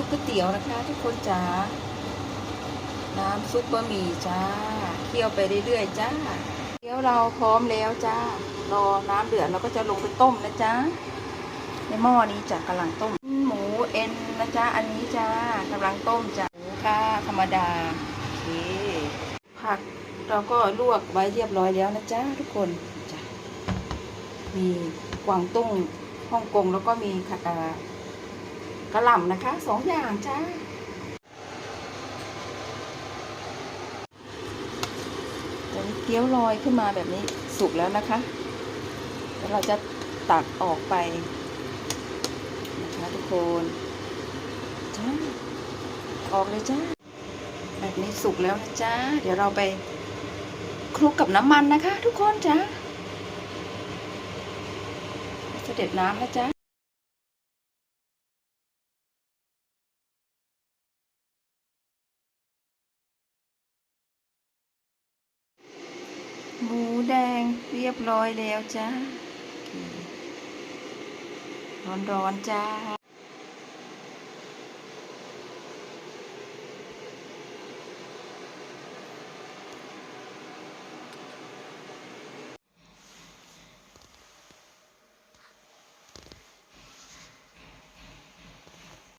นียวนะคะ ทุกคนจ๋า น้ำซุปบะหมี่จ้า เคี่ยวไปเรื่อยๆจ้าเดี๋ยวเราพร้อมแล้วจ้า รอน้ำเดือดเราก็จะลงไปต้มนะจ้า ในหม้อนี้จะกำลังต้ม หมูเอ็นนะจ๊ะอันนี้จ้ากำลังต้มจ้ะหมูค่ะ ธรรมดาโอเคผักเราก็ลวกไว้เรียบร้อยแล้วนะจ๊ะทุกคนจ้ะมีกวางตุ้งฮ่องกงแล้วก็มีค่ะอ่า กระหล่ำนะคะสองอย่างจ้าตอนนี้เกี๊ยวลอยขึ้นมาแบบนี้สุกแล้วนะคะแล้วเราจะตักออกไปนะคะทุกคนจ้าออกเลยจ้าแบบนี้สุกแล้วนะจ้าเดี๋ยวเราไปคลุกกับน้ำมันนะคะ ทุกคนจ้าจะเด็ดน้ำนะจ้า หมูแดงเรียบร้อยแล้วจ้าร้อนๆจ้า